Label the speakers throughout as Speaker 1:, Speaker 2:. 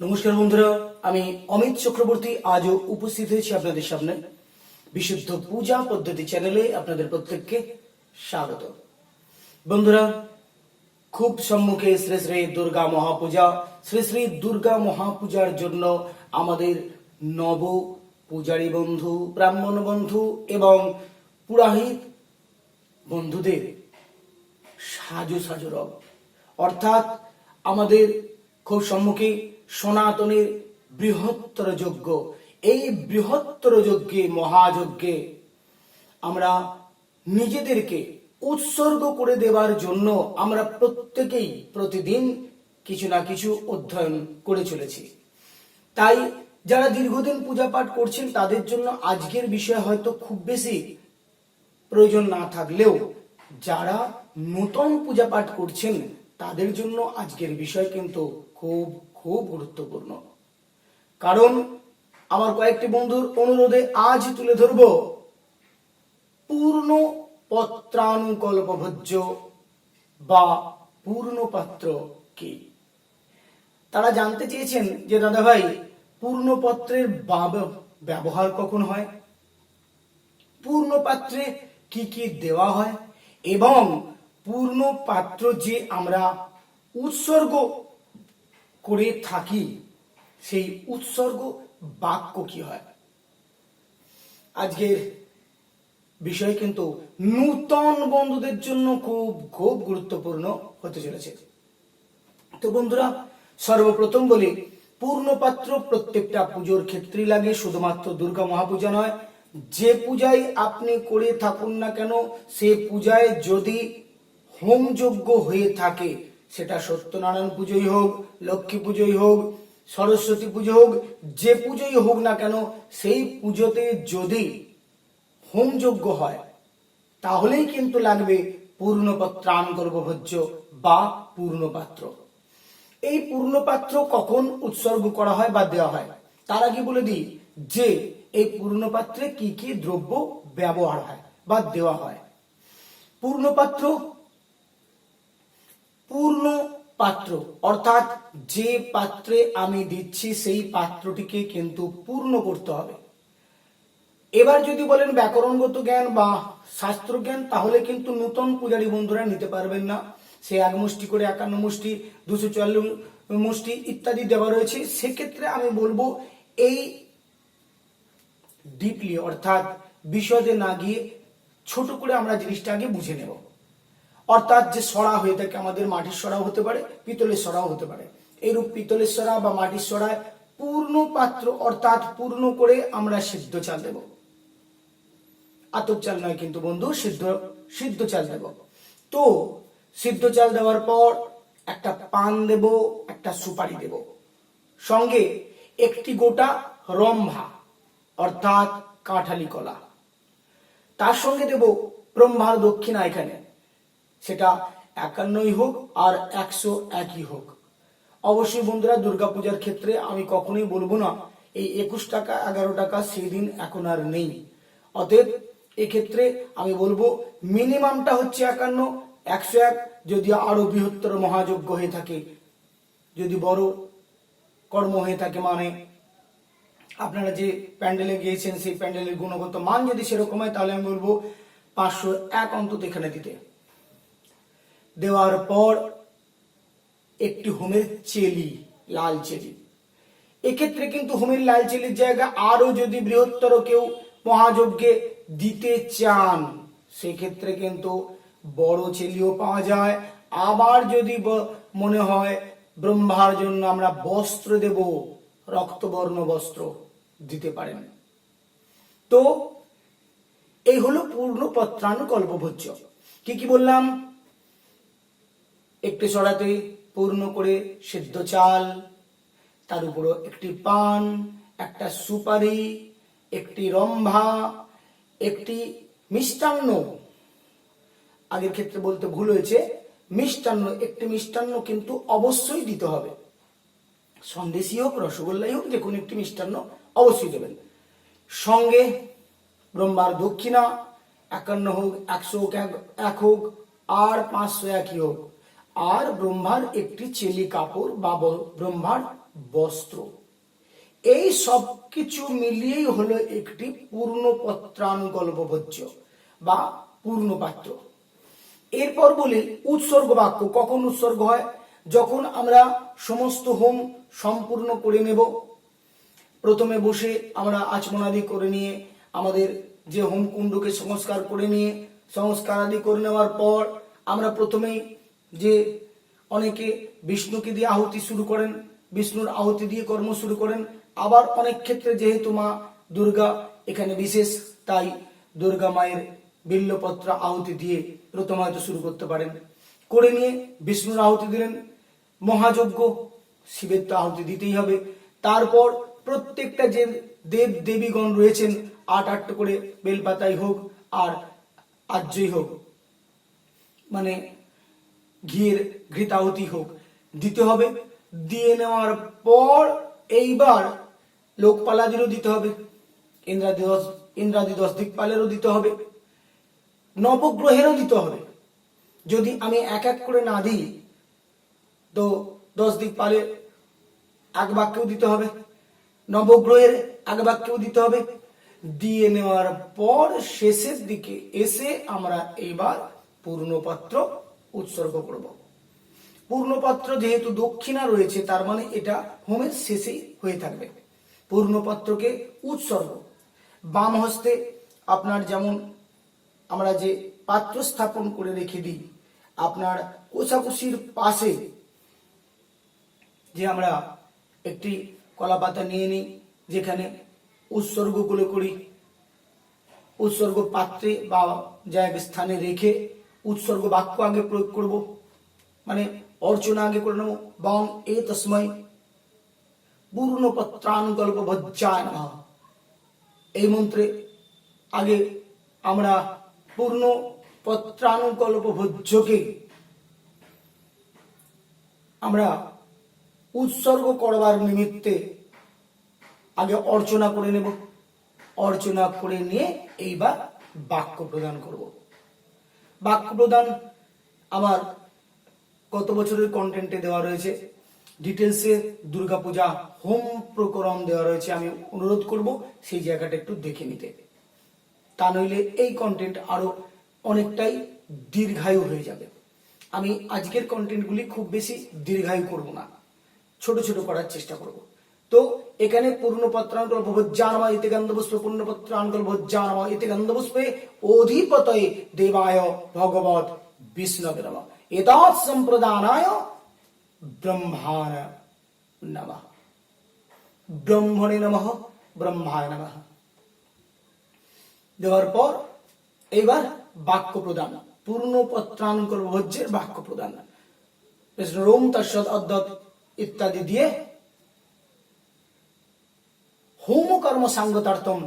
Speaker 1: নমস্কার বন্ধুরা, আমি অমিত চক্রবর্তী আজও উপস্থিত হয়েছি আপনাদের সামনে। বিশুদ্ধ পূজা পদ্ধতি চ্যানেলে আপনাদের প্রত্যেককে স্বাগত। বন্ধুরা খুব সম্মুখে শ্রী শ্রী দুর্গা মহাপূজা, শ্রী শ্রী দুর্গা মহাপূজার জন্য আমাদের নব পূজারী বন্ধু, ব্রাহ্মণ বন্ধু এবং পুরাহিত বন্ধুদের সাজু সাজু রব। অর্থাৎ আমাদের খুব সম্মুখে সনাতনের বৃহত্তর যজ্ঞ। এই বৃহত্তর যজ্ঞে, মহাযজ্ঞে আমরা নিজেদেরকে উৎসর্গ করে দেওয়ার জন্য আমরা প্রত্যেকেই প্রতিদিন কিছু না কিছু অধ্যয়ন করে চলেছি। তাই যারা দীর্ঘদিন পূজা পাঠ করছেন, তাদের জন্য আজকের বিষয় হয়তো খুব বেশি প্রয়োজন না থাকলেও যারা নতুন পূজা পাঠ করছেন, তাদের জন্য আজকের বিষয় কিন্তু খুব খুব গুরুত্বপূর্ণ। কারণ আমার কয়েকটি বন্ধুর অনুরোধে আজ তুলে ধরব, পূর্ণ পত্রানুকল্প ভোজ্য বা পূর্ণ পাত্র কি? তারা জানতে চেয়েছেন যে দাদা ভাই পূর্ণ পত্রের বাব- ব্যবহার কখন হয়? পূর্ণ পাত্রে কি কি দেওয়া হয়? এবং পূর্ণ পাত্র যে আমরা উৎসর্গ করে থাকি, সেই উৎসর্গ বাক্য কি হয়? আজকের বিষয় কিন্তু নূতন বন্ধুদের জন্য খুব খুব গুরুত্বপূর্ণ হতে চলেছে। তো বন্ধুরা, সর্বপ্রথম বলি, পূর্ণপাত্র প্রত্যেকটা পুজোর ক্ষেত্রেই লাগে, শুধুমাত্র দুর্গা মহাপূজা নয়। যে পূজায় আপনি করে থাকুন না কেন, সে পূজায় যদি হোমযজ্ঞ হয়ে থাকে, সেটা সত্যনারায়ণ পুজোই হোক, লক্ষ্মী পুজোই হোক, সরস্বতী পুজো হোক, যে পুজোই হোক না কেন, সেই পুজোতে যদি হোমযজ্ঞ হয়। তাহলেই কিন্তু লাগবে পূর্ণপত্রান গর্ভভোজ্য বা পূর্ণপাত্র। এই পূর্ণপাত্র কখন উৎসর্গ করা হয় বা দেওয়া হয়? তার আগে বলে দিই যে এই পূর্ণপাত্রে কি কি দ্রব্য ব্যবহার হয় বা দেওয়া হয়। পূর্ণপাত্র পূর্ণ পাত্র অর্থাৎ যে পাত্রে আমি দিচ্ছি সেই পাত্রটিকে কিন্তু পূর্ণ করতে হবে। এবার যদি বলেন ব্যাকরণগত জ্ঞান বা শাস্ত্র জ্ঞান তাহলে কিন্তু নূতন পূজারী বন্ধুরা নিতে পারবেন না। সে এক মুষ্টি করে একান্ন মুষ্টি, দুশো চুয়াল্লিশ মুষ্টি ইত্যাদি দেওয়া রয়েছে। সেক্ষেত্রে আমি বলব এই ডিপলি অর্থাৎ বিশদে না গিয়ে ছোট করে আমরা জিনিসটা আগে বুঝে নেব। অর্থাৎ যে সরা হয়ে থাকে আমাদের মাটির সরাও হতে পারে, পিতলের সরাও হতে পারে। এইরূপ পিতলের সরা বা মাটির সরায় পূর্ণ পাত্র, অর্থাৎ পূর্ণ করে আমরা সিদ্ধ চাল দেব। আতপ চাল নয় কিন্তু বন্ধু, সিদ্ধ সিদ্ধ চাল দেব। তো সিদ্ধ চাল দেওয়ার পর একটা পান দেব, একটা সুপারি দেব। সঙ্গে একটি গোটা রম্ভা, অর্থাৎ কাঁঠালি কলা। তার সঙ্গে দেব ব্রহ্মার দক্ষিণা এখানে। সেটা একান্নই হোক আর একশো একই হোক। অবশ্যই বন্ধুরা, দুর্গাপূজার ক্ষেত্রে আমি কখনোই বলব না, এই একুশ টাকা, এগারো টাকা সেই দিন এখন আর নেই। অতএব এক্ষেত্রে আমি বলব মিনিমামটা হচ্ছে একান্ন, একশো এক যদি আরও বৃহত্তর মহাযজ্ঞ হয়ে থাকে, যদি বড় কর্ম হয়ে থাকে মানে আপনারা যে প্যান্ডেলে গিয়েছেন সেই প্যান্ডেলের গুণগত মান যদি সেরকম হয়, তাহলে আমি বলব পাঁচশো এক অন্তত এখানে দিতে। দেওয়ার পর একটি হোমের চেলি, লাল চেলি। এক্ষেত্রে কিন্তু হোমের লাল চেলির জায়গা আরও যদি বৃহত্তর কেউ মহাযজ্ঞে দিতে চান, সেক্ষেত্রে কিন্তু বড় চেলিও পাওয়া যায়। আবার যদি মনে হয় ব্রহ্মার জন্য আমরা বস্ত্র দেব, রক্তবর্ণ বস্ত্র দিতে পারেন। তো এই হলো পূর্ণ পত্রানুকল্পভোজ্য। কি কি বললাম? একটি সরাতে পূর্ণ করে সেদ্ধ চাল, তার উপরও একটি পান, একটা সুপারি, একটি রম্ভা একটি মিষ্টান্ন, আগের ক্ষেত্রে বলতে ভুল হয়েছে, মিষ্টান্ন, একটি মিষ্টান্ন কিন্তু অবশ্যই দিতে হবে। সন্দেশই হোক, রসগোল্লাই হোক, যে কোনো একটি মিষ্টান্ন অবশ্যই দেবেন। সঙ্গে ব্রহ্মার দক্ষিণা, একান্ন হোক, একশো হোক, এক- হোক, আর পাঁচশো একই হোক। আর ব্রহ্মার একটি চেলি কাপড় বা, ব্রহ্মার বস্ত্র। এই সব কিছু মিলিয়েই হলো একটি পূর্ণ পত্রানুকল্পভোজ্য বা পূর্ণ পাত্র এরপর বলি উৎসর্গ বাক্য। কখন উৎসর্গ হয়? যখন আমরা সমস্ত হোম সম্পূর্ণ করে নেব। প্রথমে বসে আমরা আচমনাদি করে নিয়ে, আমাদের যে হোম কুণ্ডকে সংস্কার করে নিয়ে সংস্কার আদি করে নেওয়ার পর আমরা প্রথমেই যে অনেকে বিষ্ণুকে দিয়ে আহুতি শুরু করেন, বিষ্ণুর আহুতি দিয়ে কর্ম শুরু করেন আবার অনেক ক্ষেত্রে যেহেতু মা দুর্গা এখানে বিশেষ, তাই দুর্গা মায়ের বিল্লপত্র আহুতি দিয়ে প্রথম হয়তো শুরু করতে পারেন। করে নিয়ে বিষ্ণুর আহুতি দিলেন। মহাযজ্ঞ, শিবের তো আহুতি দিতেই হবে। তারপর প্রত্যেকটা যে দেব দেবীগণ রয়েছেন, আট আটটা করে বেলপাতাই হোক আর আজ্যই হোক মানে ঘিয়ের ঘৃতাহুতি হোক, দিতে হবে। দিয়ে নেওয়ার পর এইবার লোকপালাদেরও দিতে হবে। ইন্দ্রাদি দশ ইন্দ্রাদি দশ দিকপালেরও দিতে হবে। নবগ্রহেরও দিতে হবে। যদি আমি এক এক করে না দিই, তো দশ দিক পালে এক বাক্যও দিতে হবে। নবগ্রহের এক বাক্যও দিতে হবে। দিয়ে নেওয়ার পর শেষের দিকে এসে আমরা এবার পূর্ণপাত্র উৎসর্গ করব। পূর্ণপত্র যেহেতু দক্ষিণা রয়েছে, তার মানে এটা হোমের শেষেই হয়ে থাকবে। পূর্ণপত্রকে উৎসর্গ। বাম হস্তে আপনার যেমন আমরা যে পাত্র স্থাপন করে রেখে দিই, আপনার কোষাকুষির পাশে যে আমরা একটি কলা পাতা নিয়ে নিই, যেখানে উৎসর্গগুলো করি, উৎসর্গ পাত্রে বা জায়গা স্থানে রেখে উৎসর্গ বাক্য আগে প্রয়োগ করব মানে অর্চনা আগে করে নেব, বং এ তসময় পূর্ণ পত্রানুকল্প ভজ্জায় নমঃ। এই মন্ত্রে আগে আমরা পূর্ণ পত্রানুকল্প ভোজ্যকে আমরা উৎসর্গ করবার নিমিত্তে আগে অর্চনা করে নেব। অর্চনা করে নিয়ে এইবার বাক্য প্রদান করব। বাক্য প্রদান আমার কত বছরের কন্টেন্টে দেওয়া রয়েছে। ডিটেলসে দুর্গাপূজা হোম প্রকরণ দেওয়া রয়েছে, আমি অনুরোধ করব সেই জায়গাটা একটু দেখে নিতে। তা নইলে এই কন্টেন্ট আরও অনেকটাই দীর্ঘায়ু হয়ে যাবে। আমি আজকের কন্টেন্টগুলি খুব বেশি দীর্ঘায়ু করব না, ছোট ছোট করার চেষ্টা করব। তো এখানে পূর্ণ পত্রাঙ্কল ভজ্জানমা ইতি গন্ধপুষ্পে পূর্ণ পত্রাঙ্কল ভজ্জানমা ইতি গন্ধপুষ্পে অধিপতয়ে দেবায় ভগবত বিষ্ণবে নমঃ। এতাৎ সম্প্রদানায় ব্রহ্মাণ নমঃ ব্রহ্মণে নমঃ ব্রহ্মায় নমঃ দেওয়ার পর এইবার বাক্য প্রদান পূর্ণ পত্রানুকল্প ভোজ্যের বাক্য প্রদান। রোম তৎসৎ অদ্যত ইত্যাদি দিয়ে হোম কর্ম সাঙ্গতার্থম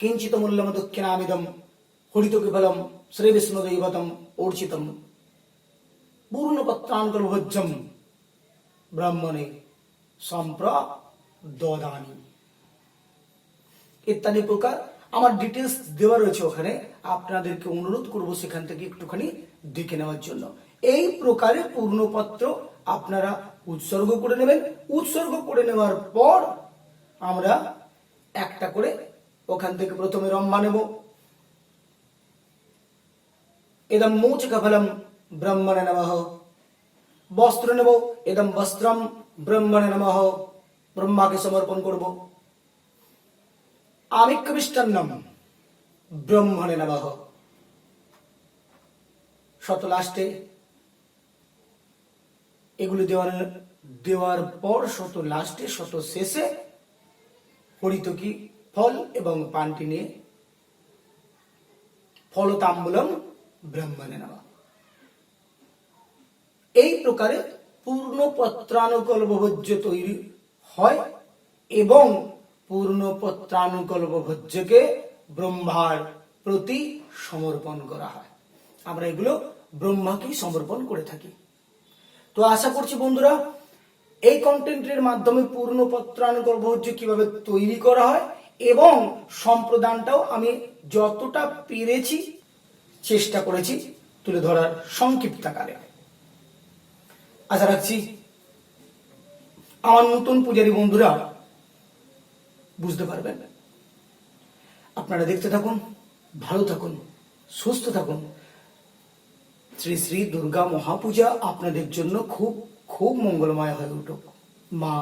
Speaker 1: কিঞ্চিত মূল্যম দক্ষিণামিদম হরিত কেবলম শ্রী বিষ্ণু দৈবতম অর্চিতম। পূর্ণ ভোজ্যম ব্রাহ্মণে সম্প্র সম্প্রদানি ইত্যাদি প্রকার আমার ডিটেলস দেওয়া রয়েছে ওখানে আপনাদেরকে অনুরোধ করব সেখান থেকে একটুখানি দেখে নেওয়ার জন্য এই প্রকারে পূর্ণপত্র আপনারা উৎসর্গ করে নেবেন উৎসর্গ করে নেওয়ার পর আমরা একটা করে ওখান থেকে প্রথমে রম্বা নেব এদম মৌচকফলম ব্রহ্মণে নমঃ বস্ত্র নেব, এদম বস্ত্রম ব্রহ্মণে নমঃ, ব্রহ্মাকে সমর্পণ করব। আমিক্য মিষ্টান্নম ব্রহ্মণে নমঃ। শত লাস্টে এগুলো দেওয়ার দেওয়ার পর শত লাস্টে শত শেষে হরিতকি ফল এবং পানটি নিয়ে, ফলতাম্বুলম ব্রহ্মণে নেওয়া এই প্রকারে পূর্ণ পত্রানুকল্প ভোজ্য তৈরি হয় এবং পূর্ণ পত্রানুকল্প ভোজ্যকে ব্রহ্মার প্রতি সমর্পণ করা হয়। আমরা এগুলো ব্রহ্মাকেই সমর্পণ করে থাকি। তো আশা করছি বন্ধুরা, এই কন্টেন্টের মাধ্যমে পূর্ণ পত্রানুকল্প ভোজ্য কীভাবে তৈরি করা হয় এবং সম্প্রদানটাও আমি যতটা পেরেছি, চেষ্টা করেছি তুলে ধরার সংক্ষিপ্ত আকারে আশা রাখছি আমার নতুন পূজারী বন্ধুরা বুঝতে পারবেন। আপনারা দেখতে থাকুন, ভালো থাকুন, সুস্থ থাকুন। শ্রী শ্রী দুর্গা মহাপূজা আপনাদের জন্য খুব খুব মঙ্গলময় হয়ে উঠুক। মা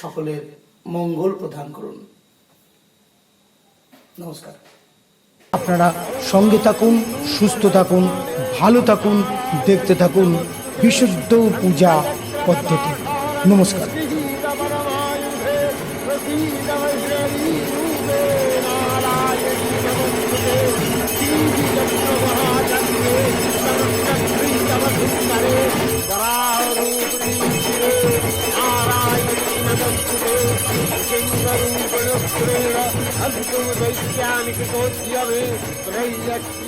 Speaker 1: সকলের মঙ্গল প্রদান করুন। নমস্কার। আপনারা সঙ্গে থাকুন, সুস্থ থাকুন, ভালো থাকুন, দেখতে থাকুন। বিশুদ্ধ পূজা পদ্ধতি। নমস্কার।